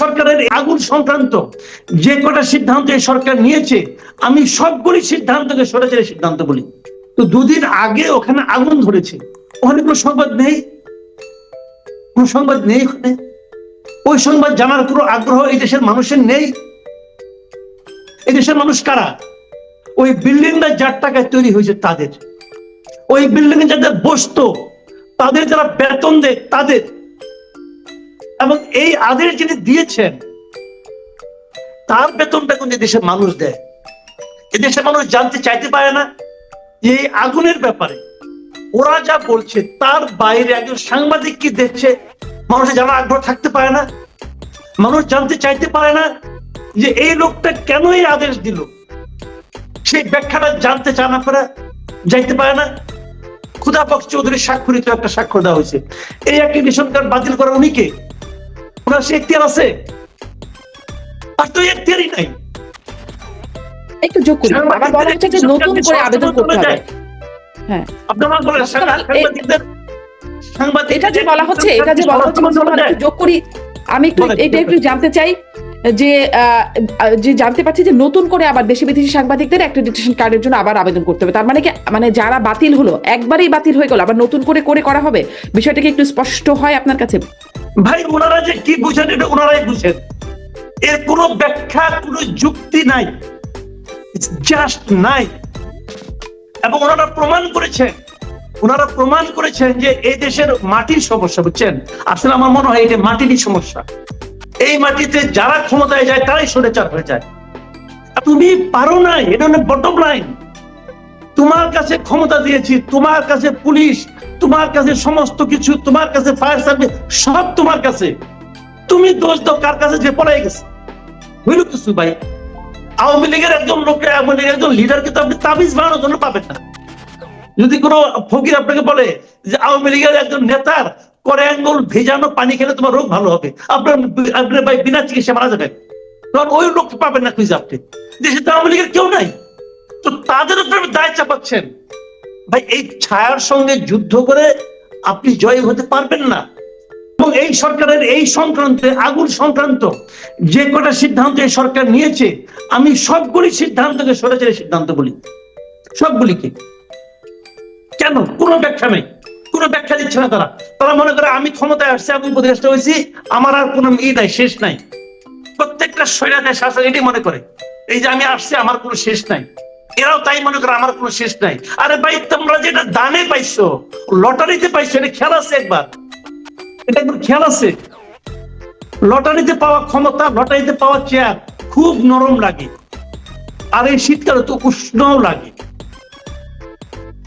সরকারের আগুন সংক্রান্ত যে কটা সিদ্ধান্ত এই সরকার নিয়েছে, আমি সবগুলি সিদ্ধান্তকে সরেছে সিদ্ধান্ত বলি। তো দুদিন আগে ওখানে আগুন ধরেছে। ওখানে কোনো সংবাদ নেই? কোনো সংবাদ নেই ওখানে? ওই সংবাদ জানার কোনো আগ্রহ এই দেশের মানুষের নেই? এই দেশের মানুষ কারা? ওই বিল্ডিংটা যার টাকায় তৈরি হয়েছে তাদের। ওই বিল্ডিং যাদের বসতো, তাদের যারা বেতন দেয়, তাদের এবং এই আদেশ যিনি দিয়েছেন, তার বেতনটা কিন্তু দেশের মানুষ দেয়। এদেশের মানুষ জানতে চাইতে পারে না এই আগুনের ব্যাপারে। ওরা যা বলছে, তার বাইরে একজন সাংবাদিক কি দেখছে, মানুষের জানার আগ্রহ থাকতে পারে না। মানুষ জানতে চাইতে পারে না যে এই লোকটা কেন এই আদেশ দিল। সেই ব্যাখ্যাটা জানতে চান আপনারা, যাইতে পারে না। খুদাপক চৌধুরী স্বাক্ষরিত একটা স্বাক্ষর দেওয়া হয়েছে। এই অ্যাক্রিডিশন কার্ড বাতিল করা উনি কে? ওনার সে এখতিয়ার আছে। আর তো এখতিয়ারই নাই। একটু যোগ করি বলা হচ্ছে যে নতুন করে আবেদন করতে হবে। হ্যাঁ। আপনারা বলেন সাংবাদিকদের সাংবাদিক এটা যে বলা হচ্ছে এটা যে বলা হচ্ছে যোগ করি। আমি একটু এটা একটু জানতে চাই যে আহ, যে জানতে পারছি যে নতুন করে আবার দেশি বিদেশি সাংবাদিকদের অ্যাক্রেডিটেশন কার্ডের জন্য আবার আবেদন করতে হবে। তার মানে কি মানে যারা বাতিল হলো একবারেই বাতিল হয়ে গেল আবার নতুন করে করে করা হবে? বিষয়টা কি একটু স্পষ্ট হয় আপনার কাছে? ভাই, ওনারা যে কি বুঝেন, এটা ওনারাই বুঝেন। এর কোনো ব্যাখ্যা, কোনো যুক্তি নাই। জাস্ট নাই। এবং ওনারা প্রমাণ করেছেন। ওনারা প্রমাণ করেছেন যে এই দেশের মাটির সমস্যা, বুঝছেন? আসলে আমার মনে হয় এটা মাটিরই সমস্যা। এই মাটিতে যারা ক্ষমতায় যায়, তারাই সরেচার হয়ে যায়। তুমি পারো নাই, এটা অনেক বটম লাইন তোমার কাছে ক্ষমতা দিয়েছি, তোমার কাছে পুলিশ তোমার কাছে সমস্ত কিছু, তোমার কাছে ফায়ার সার্ভিস সব তোমার কাছে। তুমি দোষ দাও কার কাছে যে পড়াই গেছে। হইল কিছু ভাই আওয়ামী লীগের একজন লোককে, আওয়ামী লীগের একজন লিডারকে তো আপনি তাবিজ বানানোর জন্য পাবেন না। যদি কোনো ফকির আপনাকে বলে যে আওয়ামী লীগের একজন নেতার করে আঙ্গুল ভেজানো পানি খেলে তোমার রোগ ভালো হবে, আপনার আপনার ভাই বিনা চিকিৎসা মারা যাবেন তখন ওই লোককে পাবেন না খুঁজে আপনি। দেশে তো আওয়ামী লীগের কেউ নাই। তো তাদের উপরে দায় চাপাচ্ছেন। ভাই, এই ছায়ার সঙ্গে যুদ্ধ করে আপনি জয় হতে পারবেন না। এবং এই সরকারের এই সংক্রান্তে, আগুন সংক্রান্ত যে কটা সিদ্ধান্ত এই সরকার নিয়েছে, আমি সবগুলি সিদ্ধান্তকে সরেছে সিদ্ধান্ত বলি। সবগুলিকে। কেন? কোনো ব্যাখ্যা নেই। কোনো ব্যাখ্যা দিচ্ছে না তারা। তারা মনে করে আমি ক্ষমতায় আসছি, আমি উপদেষ্টা হয়েছি, আমার আর কোনো ই নাই, শেষ নাই। প্রত্যেকটা স্বৈরাচার শাসক এটি মনে করে। এই যে আমি আসছি, আমার কোনো শেষ নাই। এরাও তাই মনে করে, আমার কোনো শেষ নাই। আরে ভাই, তোমরা যেটা দানে পাইছো, লটারিতে পাইছো, এটা খেয়াল আছে একবার? এটা একবার খেয়াল আছে? লটারিতে পাওয়া ক্ষমতা, লটারিতে পাওয়া চেয়ার খুব নরম লাগে। আর এই শীতকালে তো উষ্ণও লাগে।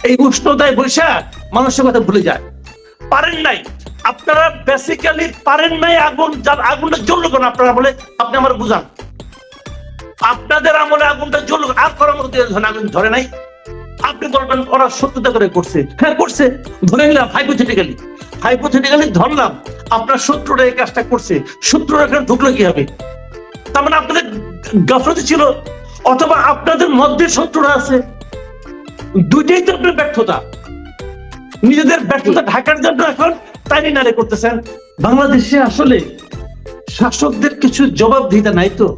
এই উষ্ণতায় বৈশাখ মানুষের কথা ভুলে যায়। পারেন নাই। আপনারা বেসিক্যালি পারেন নাই আগুন, যার আগুনটা জ্বললো কেন? আপনারা বলে, আপনি আমার বুঝান। আপনাদের আমলে আগুনটা জ্বললো আর করার মতো আগুন ধরে নাই। আপনি বলবেন, ওরা সত্যতা করে করছে। হ্যাঁ করছে। ধরে নিলাম হাইপোথেটিক্যালি হাইপোথেটিক্যালি ধরলাম, আপনার শত্রুরা এই কাজটা করছে। শত্রুরা এখানে ঢুকলো কি হবে তার মানে আপনাদের গাফলতি ছিল, অথবা আপনাদের মধ্যে শত্রুরা আছে। দুইটাই তো আপনার ব্যর্থতা। নিজেদের ব্যর্থতা ঢাকার জন্য এখন তাই নারে করতেছেন। বাংলাদেশে আসলে শাসকদের কিছু জবাব দিতে নাই তো।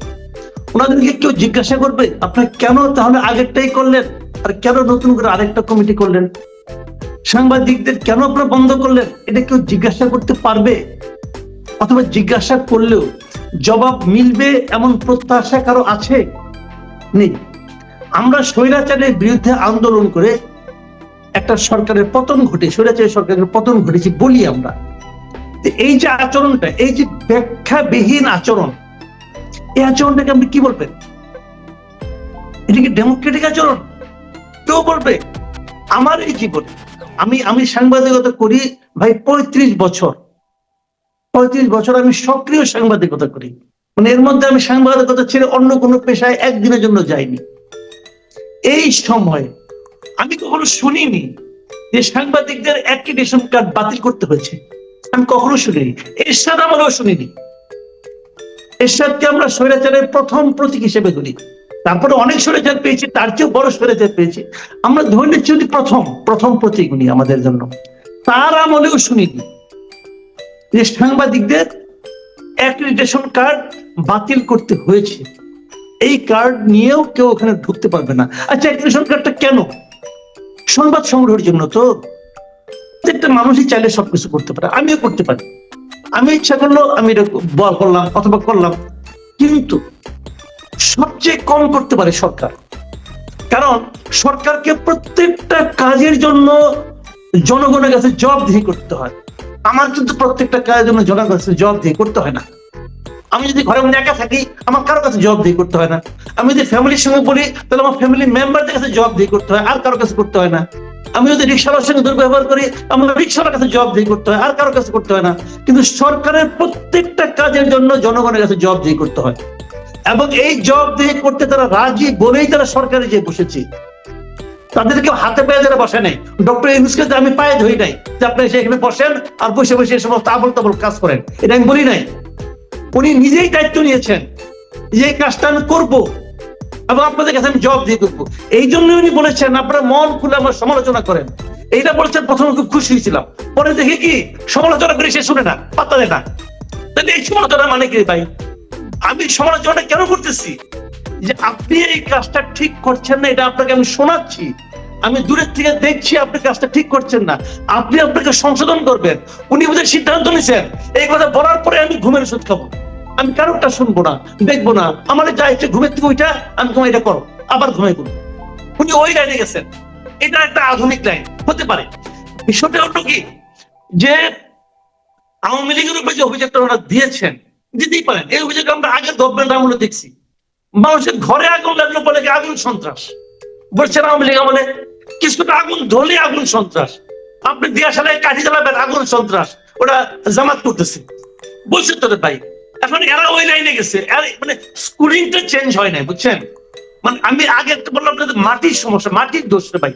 ওনাদেরকে কেউ জিজ্ঞাসা করবে, আপনার কেন তাহলে আগেরটাই করলেন? আর কেন নতুন করে আরেকটা কমিটি করলেন? সাংবাদিকদের কেন আপনারা বন্ধ করলেন? এটা কেউ জিজ্ঞাসা করতে পারবে? অথবা জিজ্ঞাসা করলেও জবাব মিলবে এমন প্রত্যাশা কারও আছে? নেই। আমরা স্বৈরাচারের বিরুদ্ধে আন্দোলন করে একটা সরকারের পতন ঘটে, স্বৈরাচারী সরকারের পতন ঘটেছে বলি আমরা। এই যে আচরণটা, এই যে ব্যাখ্যাবিহীন আচরণ এই আচরণটাকে আপনি কি বলবেন? এটা কি ডেমোক্রেটিক আচরণ? কেউ বলবে, আমার এই জীবন, আমি আমি সাংবাদিকতা করি ভাই পঁয়ত্রিশ বছর। পঁয়ত্রিশ বছর আমি সক্রিয় সাংবাদিকতা করি। মানে এর মধ্যে আমি সাংবাদিকতা ছেড়ে অন্য কোনো পেশায় একদিনের জন্য যাইনি। এই সময় আমি কখনো শুনিনি যে সাংবাদিকদের অ্যাক্রিডিশন কার্ড বাতিল করতে হয়েছে। আমি কখনো শুনিনি। এরশাদ আমলেও শুনিনি। এরশাদকে আমরা স্বৈরাচারের প্রথম প্রতীক হিসেবে ধরি। তারপরে অনেক স্বৈরাচার পেয়েছি, তার চেয়েও বড় স্বৈরাচার পেয়েছি। আমরা ধরে উনি প্রথম প্রথম প্রতীক উনি আমাদের জন্য। তার আমলেও শুনিনি। যে সাংবাদিকদের অ্যাক্রিডিটেশন কার্ড বাতিল করতে হয়েছে, এই কার্ড নিয়েও কেউ ওখানে ঢুকতে পারবে না। আচ্ছা অ্যাক্রিডিটেশন কার্ডটা কেন? সংবাদ সংগ্রহের জন্য তো প্রত্যেকটা মানুষই চাইলে সবকিছু করতে পারে, আমিও করতে পারি। আমি ইচ্ছা করল আমি এটা বল করলাম, অথবা করলাম। কিন্তু সবচেয়ে কম করতে পারে সরকার। কারণ সরকারকে প্রত্যেকটা কাজের জন্য জনগণের কাছে জবাবদিহি করতে হয়। আমার কিন্তু প্রত্যেকটা কাজের জন্য জনগণের কাছে জবাবদিহি করতে হয় না। আমি যদি ঘরের মধ্যে একা থাকি, আমার কারও কাছে জবাবদিহি করতে হয় না। আমি যদি ফ্যামিলির সঙ্গে বলি, তাহলে আমার ফ্যামিলি মেম্বারদের কাছে জবাবদিহি করতে হয়, আর কারও কাছে করতে হয় না। আমি যদি রিক্সাওয়ালার সঙ্গে দুর্ব্যবহার করি, আমার রিক্সাওয়ালার কাছে জবাবদিহি করতে হয়, আর কারও কাছে করতে হয় না। কিন্তু সরকারের প্রত্যেকটা কাজের জন্য জনগণের কাছে জবাবদিহি করতে হয়। এবং এই জবাবদিহি করতে তারা রাজি বলেই তারা সরকারে যে বসেছে। তাদেরকে হাতে পায়ে যারা বসে নেই। ডক্টর ইউনুসকে আমি পায়ে ধরি নাই যে আপনি সেখানে বসেন আর বসে বসে এই সমস্ত আবল তাবল কাজ করেন। এটা আমি বলি নাই। উনি নিজেই দায়িত্ব নিয়েছেন যে কাজটা আমি করব। এবং আপনাদের কাছে আমি জবাব দিয়ে করব এই জন্য উনি বলেছেন, আপনারা মন খুলে আমার সমালোচনা করেন। এইটা বলেছেন, প্রথমে খুব খুশি হয়েছিলাম। পরে দেখি কি, সমালোচনা করে সে শুনে না পাত্তা দেয় না। তাহলে এই সমালোচনা মানে কি ভাই? আমি সমালোচনাটা কেন করতেছি? যে আপনি এই কাজটা ঠিক করছেন না, এটা আপনাকে আমি শোনাচ্ছি। আমি দূরের থেকে দেখছি আপনি কাজটা ঠিক করছেন না। আপনি আপনাকে সংশোধন করবেন। উনি বোধহয় সিদ্ধান্ত নিছেন এই কথা বলার পরে আমি ঘুমের ওষুধ খাব। আমি কারোরটা শুনব না, দেখব না। আমার যা ইচ্ছে, ঘুমের থেকে ওইটা আমি তোমার এটা করো, আবার ঘুমাই করব উনি ওই লাইনে গেছেন। এটা একটা আধুনিক লাইন হতে পারে। বিষয়টা হলো কি, যে আওয়ামী লীগের উপরে যে অভিযোগটা ওনারা দিয়েছেন, দিতেই পারেন। এই অভিযোগ আমরা আগের গভর্নমেন্ট আমলে দেখছি। মানুষের ঘরে আগুন লাগল বলে আগুন সন্ত্রাস? বলছেন আওয়ামী লীগ আমলে, কিছুটা আগুন ধরলে আগুন সন্ত্রাস। আপনি দিয়া সালে কাঠি জ্বালাবেন, আগুন সন্ত্রাস। ওটা জামাত করতেছে। বলছে তোদের ভাই এখন এরা ওই লাইনে গেছে। মানে স্কুলিংটা চেঞ্জ হয় নাই বুঝছেন? মানে আমি আগে বললাম আপনাদের মাটির সমস্যা মাটির দোষ ভাই।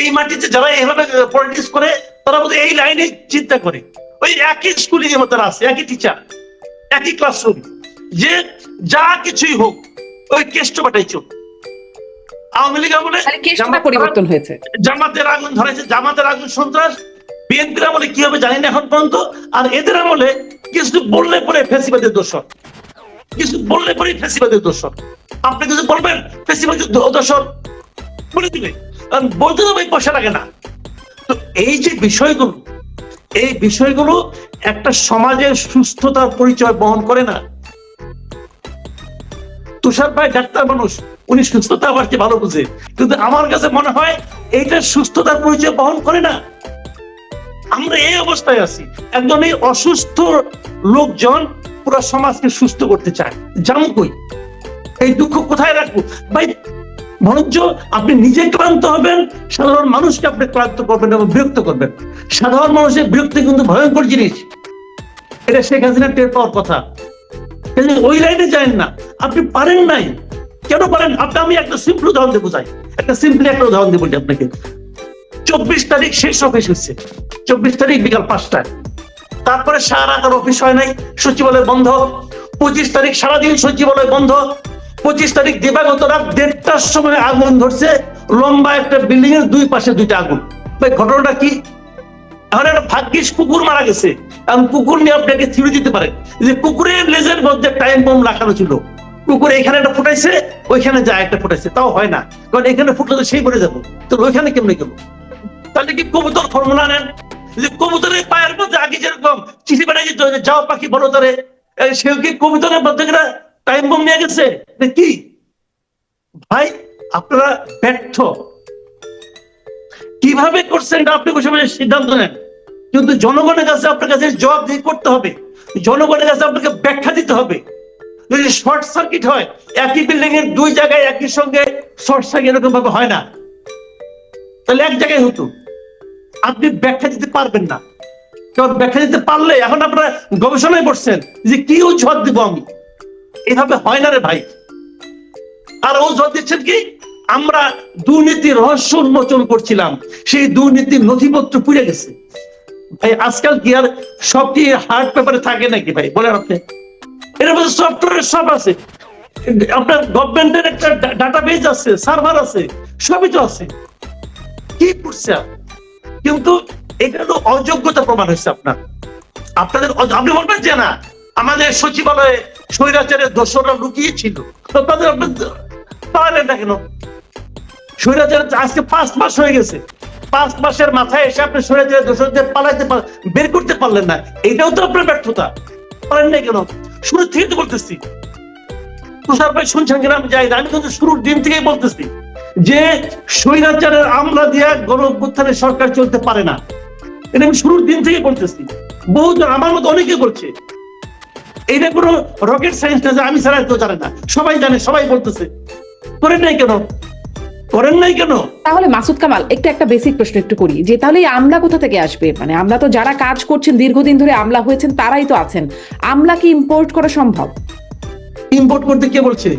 এই মাটিতে যারা এইভাবে পলিটিক্স করে তারা এই লাইনে চিন্তা করে। ওই একই স্কুলিং এর মতো আছে একই টিচার একই ক্লাসরুম যে যা কিছুই হোক ওই কেষ্ট বাটাই চল আওয়ামী লীগ আমলে পরিবর্তন হয়েছে। জামাতের আগুন ধরেছে জামাতের আগুন সন্ত্রাস। বিএনপির আমলে কি হবে জানি না এখন পর্যন্ত। আর এদের আমলে কিছু বললে পরে ফেসিবাদের দোষর কিছু বললে পরে ফেসিবাদের দোষর আপনি কিছু বলবেন, ফেসিবাদের দোষর বলে দিবে। কারণ বলতে তো ভাই পয়সা লাগে না। তো এই যে বিষয়গুলো, এই বিষয়গুলো একটা সমাজের সুস্থতার পরিচয় বহন করে না। তুষার ভাই ডাক্তার মানুষ, উনি সুস্থতা আবার কি ভালো বুঝে? কিন্তু আমার কাছে মনে হয়, এইটা সুস্থতার পরিচয় বহন করে না। আমরা এই অবস্থায় আছি। একজন এই অসুস্থ লোকজন পুরো সমাজকে সুস্থ করতে চায়। জানো কই? এই দুঃখ কোথায় রাখব? ভাই, বরঞ্চ আপনি নিজে ক্লান্ত হবেন, সাধারণ মানুষকে আপনি ক্লান্ত করবেন এবং বিরক্ত করবেন। সাধারণ মানুষের বিরক্তি কিন্তু ভয়ঙ্কর জিনিস। এটা শেখ হাসিনা টের পাওয়ার কথা। ওই লাইনে যায় না? আপনি পারেন নাই। কেন পারেন? আপনি আমি একটা সিম্পল উদাহরণ দিয়ে বোঝাই একটা সিম্পলি একটা উদাহরণ দিয়ে আপনাকে। চব্বিশ তারিখ শেষ অফিস হচ্ছে চব্বিশ তারিখ বিকাল পাঁচটায় তারপরে সারা আর অফিস হয় নাই, সচিবালয় বন্ধ। পঁচিশ তারিখ সারাদিন সচিবালয় বন্ধ। পঁচিশ তারিখ দিবাগত রাত দেড়টার সময় আগুন ধরছে। লম্বা একটা বিল্ডিং এর দুই পাশে দুইটা আগুন। ভাই, ঘটনাটা কি? এখন একটা ভাগ্যিস কুকুর মারা গেছে। এখন কুকুর নিয়ে আপনাকে থিরে দিতে পারে যে কুকুরের লেজের মধ্যে টাইম বম লাগানো ছিল। কুকুর এখানে একটা ফুটাইছে, ওইখানে যায় একটা ফুটাইছে। তাও হয় না। কারণ এখানে ফুটলে তো সেই বলে যাব। তো ওইখানে কেমনে গেল? তাহলে কি কবুতর ফর্মুলা নেন? যে কবুতরের পায়ের মধ্যে আগে যেরকম চিঠি পাঠাই যাও পাখি বলো এ, সেও কি কবুতরের মধ্যে টাইম বম নিয়ে গেছে? কি? ভাই আপনারা ব্যর্থ। কীভাবে করছেন আপনি সিদ্ধান্ত নেন। কিন্তু জনগণের কাছে আপনার কাছে জবাবদিহি করতে হবে। জনগণের কাছে আপনাকে ব্যাখ্যা দিতে হবে। যদি শর্ট সার্কিট হয় একই বিল্ডিং এর দুই জায়গায় একই সঙ্গে শর্ট সার্কিট এরকম ভাবে হয় না। তাহলে এক জায়গায় হতো। আপনি ব্যাখ্যা দিতে পারবেন না। কারণ ব্যাখ্যা দিতে পারলে এখন আপনারা গবেষণায় পড়ছেন যে কি অজুহাত দিব আমি? এভাবে হয় না রে ভাই। আর অজুহাত দিচ্ছেন কি? আমরা দুর্নীতি রহস্য উন্মোচন করছিলাম। সেই দুর্নীতির নথিপত্র পুড়ে গেছে। ভাই, আজকাল কি আর সব কি হার্ড পেপারে থাকে নাকি ভাই? বলেন আপনি। এর মধ্যে সফটওয়্যার সব আছে। আপনার গভর্নমেন্টের একটা ডাটা বেজ আছে সার্ভার আছে, সবই তো আছে। কি করছে আপনি? কিন্তু এটা তো অযোগ্যতা প্রমাণ হয়েছে আপনার। আপনাদের আপনি বলবেন যে না, আমাদের সচিবালয়ে স্বৈরাচারের দোষরা লুকিয়েছিল। তাদের আপনি পারলেন না কেন? স্বৈরাচার আজকে পাঁচ মাস হয়ে গেছে। পাঁচ মাসের মাথায় এসে আপনি স্বৈরাচারের দোষরদের পালাইতে বের করতে পারলেন না। এটাও তো আপনার ব্যর্থতা। পারেন না কেন? শুরু থেকে তো বলতেছি। তুষার ভাই শুনছেন কিনা আমি যাই। আমি কিন্তু শুরুর দিন থেকেই বলতেছি। যে স্বৈরাচারের আমলা দিয়া গণ অভ্যুত্থানের সরকার চলতে পারে না। এটা আমি শুরুর দিন থেকে বলতেছি বহুজন আমার মতো অনেকে বলছে এটা কোনো রকেট সায়েন্স না যে আমি ছাড়া কেউ জানে না। সবাই জানে সবাই বলতেছে। করেন নাই কেন? করেন নাই কেন? তাহলে মাসুদ কামাল একটু একটা বেসিক প্রশ্ন একটু করি যে তাহলে এই আমলা কোথা থেকে আসবে? মানে আমরা তো যারা কাজ করছেন দীর্ঘদিন ধরে আমলা হয়েছেন তারাই তো আছেন। আমলা কি ইম্পোর্ট করা সম্ভব? ইম্পোর্ট করতে কে বলছে?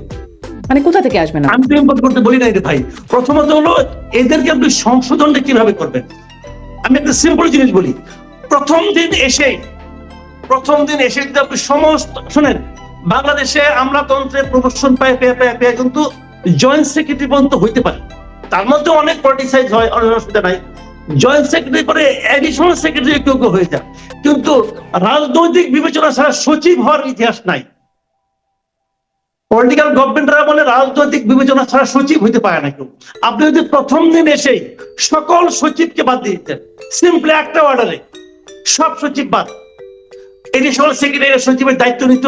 মানে কোথা থেকে আসবে না আমি তো ইম্পোর্ট করতে বলি রে ভাই। প্রথমত হলো, এদেরকে আপনি সংশোধনটা কীভাবে করবেন? আমি একটা সিম্পল জিনিস বলি। প্রথম দিন এসে, প্রথম দিন এসে যদি আপনি সমস্ত শুনেন, বাংলাদেশে আমলাতন্ত্রে প্রমোশন পায়, পেয়ে পেয়ে পেয়ে কিন্তু জয়েন্ট সেক্রেটারি পর্যন্ত হইতে পারে। তার মধ্যে অনেক পলিটিসাইজ হয়, অনেক অসুবিধা নাই। জয়েন্ট সেক্রেটারি করে অ্যাডিশনাল সেক্রেটারি কেউ কেউ হয়ে যায়। কিন্তু রাজনৈতিক বিবেচনা ছাড়া সচিব হওয়ার ইতিহাস নাই। পলিটিক্যাল গভর্নমেন্টরা বলে রাজনৈতিক বিবেচনা ছাড়া সচিব হইতে পারে না কেউ। আপনি যদি প্রথম দিন এসেই সকল সচিবকে বাদ দিয়ে দিতেন সিম্পলি একটা অর্ডারে সব সচিব বাদ। এডিশনাল সেক্রেটারি সচিবের দায়িত্ব নিত।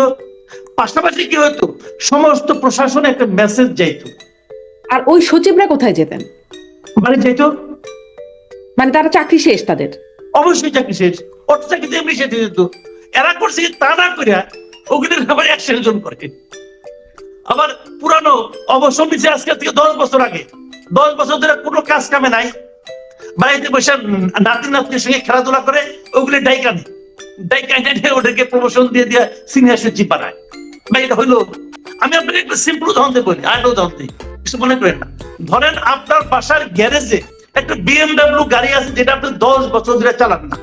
পাশাপাশি কি হতো সমস্ত প্রশাসনে একটা মেসেজ যাইত। আর ওই সচিবরা কোথায় যেতেন? মানে যাইত? মানে তারা চাকরি শেষ তাদের? অবশ্যই চাকরি শেষ। অর্থ চাকরিতে এমনি শেষ যেত। এরা করছে তা না করিয়া ওগুলির আবার একশন করে। আবার পুরানো অবসর নিচে আজকে থেকে দশ বছর আগে, দশ বছর ধরে কোনো কাজ কামে নাই। বাড়িতে বসে নাতি নাতনির সঙ্গে খেলাধুলা করে, ওগুলি ডাইকানি ওদেরকে প্রমোশন দিয়ে দিয়ে সিনিয়র বানায়। এটা হইল আমি আপনাকে একটা সিম্পল উদাহরণ দিয়ে বলি আর উদাহরণ দিই। কিছু মনে করেন না। ধরেন আপনার বাসার গ্যারেজে একটা বিএমডাব্লিউ গাড়ি আছে যেটা আপনি দশ বছর ধরে চালান না।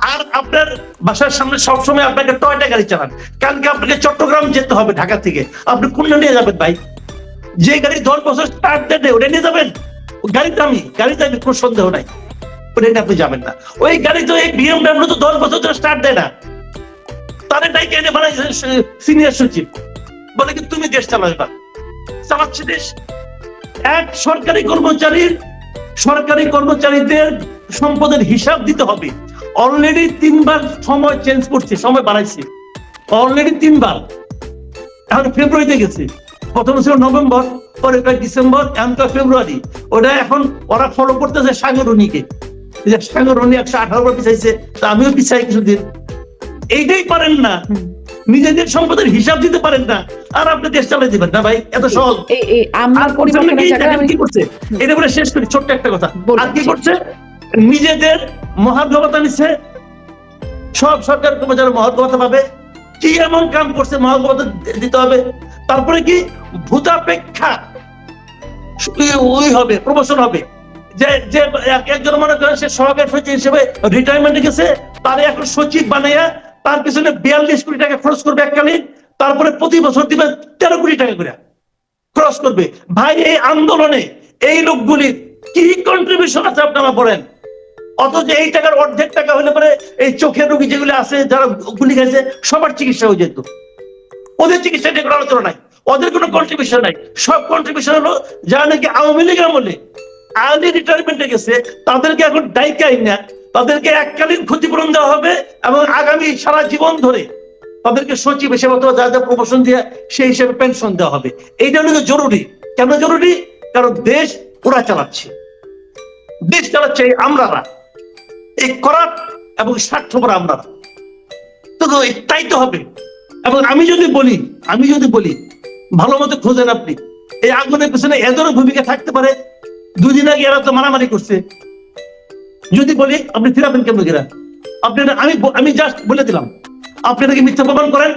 আর আপনার বাসার সামনে সবসময় আপনাকে টয়টা গাড়ি চালান। কালকে আপনাকে চট্টগ্রাম যেতে হবে ঢাকা থেকে। আপনি কোনটা নিয়ে যাবেন ভাই? যে গাড়ি দশ বছর স্টার্ট দেয় ওটা নিয়ে যাবেন? গাড়ি দামি গাড়ি দামি কোনো সন্দেহ নাই। ওটা আপনি যাবেন না। ওই গাড়ি তো এই বিএমডাব্লিউ তো দশ বছর ধরে স্টার্ট দেয় না। তারে ডাইকে এনে বানাইছে সিনিয়র সচিব। বলে কি, তুমি দেশ চালাবে চালাচ্ছে দেশ। এক সরকারি কর্মচারীর, সরকারি কর্মচারীদের সম্পদের হিসাব দিতে হবে। অলরেডি তিনবার সময় চেঞ্জ করছে সময় বাড়াইছে। অলরেডি তিনবার। এখন ফেব্রুয়ারিতে গেছে। প্রথম ছিল নভেম্বর পরে ডিসেম্বর এখন ফেব্রুয়ারি ওটা এখন ওরা ফলো করতেছে সাগরণীকে যে সাগরণী একশো আঠারো বার পিছাইছে তা আমিও পিছাই কিছুদিন। এইটাই পারেন না। নিজেদের সম্পদের হিসাব দিতে পারেন না। আর আপনি দেশ চালাই দিবেন না ভাই এত সহজ। আর কি- করছে। এটা বলে শেষ করি ছোট্ট একটা কথা। আর কি করছে? নিজেদের মহার্ঘবতা নিচ্ছে। সব সরকার কর্মচারী মহার্ঘবতা পাবে। কি এমন কাম করছে মহার্ঘবতা দিতে হবে। তারপরে কি? ভূতাপেক্ষা। ওই- হবে, প্রমোশন হবে। যে যে একজন মনে সে সচিব হিসেবে রিটায়ারমেন্টে গেছে, তারে এখন সচিব বানাইয়া তার পিছনে বিয়াল্লিশ কোটি টাকা খরচ করবে এককালীন, তারপরে প্রতি বছর দিবে তেরো কোটি টাকা করে। ক্রস করবে। ভাই, এই আন্দোলনে এই লোকগুলির কি কন্ট্রিবিউশন আছে আপনারা বলেন? অথচ এই টাকার অর্ধেক টাকা হলে পরে এই চোখের রোগী যেগুলো আছে, যারা গুলি খাইছে সবার চিকিৎসা হয়ে যেত। ওদের চিকিৎসা নিয়ে কোনো আলোচনা নাই। ওদের কোনো কন্ট্রিবিউশন নাই। সব কন্ট্রিবিউশন হলো যারা নাকি আওয়ামী লীগ আমলে আর্লি রিটায়ারমেন্টে গেছে, তাদেরকে এখন দায়িকাই না তাদেরকে এককালীন ক্ষতিপূরণ দেওয়া হবে এবং আগামী সারা জীবন ধরে তাদেরকে সচিব হিসেবে অথবা যা যা প্রমোশন দিয়ে, সেই হিসেবে পেনশন দেওয়া হবে। এইটা হলো জরুরি। কেন জরুরি? কারণ দেশ ওরা চালাচ্ছে। দেশ চালাচ্ছে এই আমরারা এই করাপ এবং স্বার্থপর আমরা। তো তো তাই তো হবে। এবং আমি যদি বলি, আমি যদি বলি, ভালো মতো খোঁজেন আপনি। এই আগুনের পেছনে এদেরও ভূমিকা থাকতে পারে, দুদিন আগে এরা তো মারামারি করছে। যদি বলি, আপনি ফিরাবেন কেমন গেরা আপনি আমি আমি জাস্ট বলে দিলাম। আপনি নাকি মিথ্যা প্রমাণ করেন?